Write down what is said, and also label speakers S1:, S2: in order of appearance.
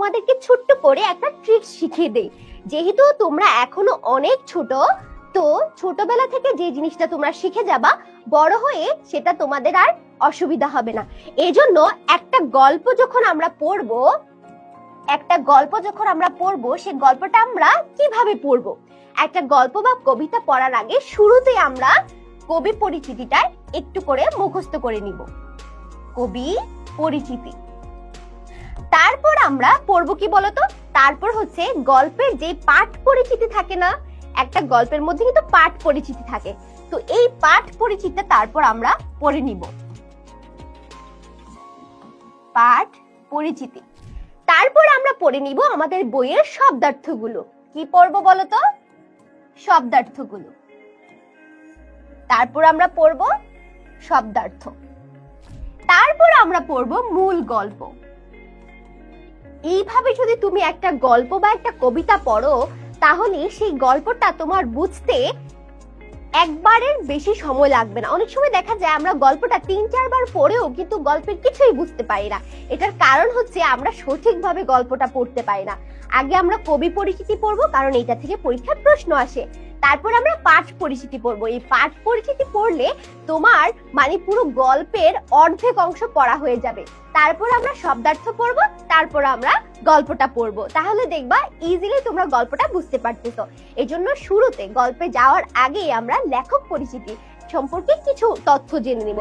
S1: তোমাদেরকে ছোট্ট করে একটা ট্রিক্স শিখিয়ে দেই। যেহেতু তোমরা এখনও অনেক ছোট, তো ছোটবেলা থেকে যে জিনিসটা তোমরা শিখে যাবা, বড় হয়ে সেটা তোমাদের আর অসুবিধা হবে না। এজন্য একটা গল্প যখন আমরা পড়ব, একটা গল্প যখন আমরা পড়ব সেই গল্পটা আমরা কীভাবে পড়ব? একটা গল্প বা কবিতা পড়ার আগে শুরুতে আমরা কবি পরিচিতিটা একটু করে মুখস্থ করে নিব। কবি পরিচিতি। তারপর আমরা পড়ব কি বলতো? তারপর হচ্ছে গল্পের যে পাঠ পরিচিতি থাকে না, একটা গল্পের মধ্যে কিন্তু পাঠ পরিচিতি থাকে। তো এই পাঠ পরিচিতিটা তারপর আমরা পড়ে নিব। পাঠ পরিচিতি। তারপর আমরা পড়ে নিব আমাদের বইয়ের শব্দার্থগুলো। কি পড়ব বলতো? শব্দার্থগুলো। তারপর আমরা পড়ব শব্দার্থ। তারপর আমরা পড়ব মূল গল্প। এইভাবে যদি তুমি একটা গল্প বা একটা কবিতা পড়ো তাহলে সেই গল্পটা তোমার বুঝতে একবারের বেশি সময় লাগবে না। অনেক সময় দেখা যায় আমরা গল্পটা তিন, চারবার পড়েও কিন্তু গল্পের কিছুই বুঝতে পারি না। এটার কারণ হচ্ছে আমরা সঠিকভাবে গল্পটা পড়তে পারি না। আগে আমরা কবি পরিচিতি পড়ব, কারণ এটা থেকে পরীক্ষার প্রশ্ন আসে। তারপর আমরা পাঠ পরিচিতি পড়ব। এই পাঠ পরিচিতি পড়লে তোমার মানে পুরো গল্পের অর্ধেক অংশ পড়া হয়ে যাবে। তারপর আমরা শব্দার্থ পড়ব, তারপর আমরা গল্পটা পড়ব। তাহলে দেখবা ইজিলি তোমরা গল্পটা বুঝতে পারতেছো। জন্য শুরুতে গল্পে যাওয়ার আগেই আমরা লেখক পরিচিতি সম্পর্কে কিছু তথ্য জেনে নিব।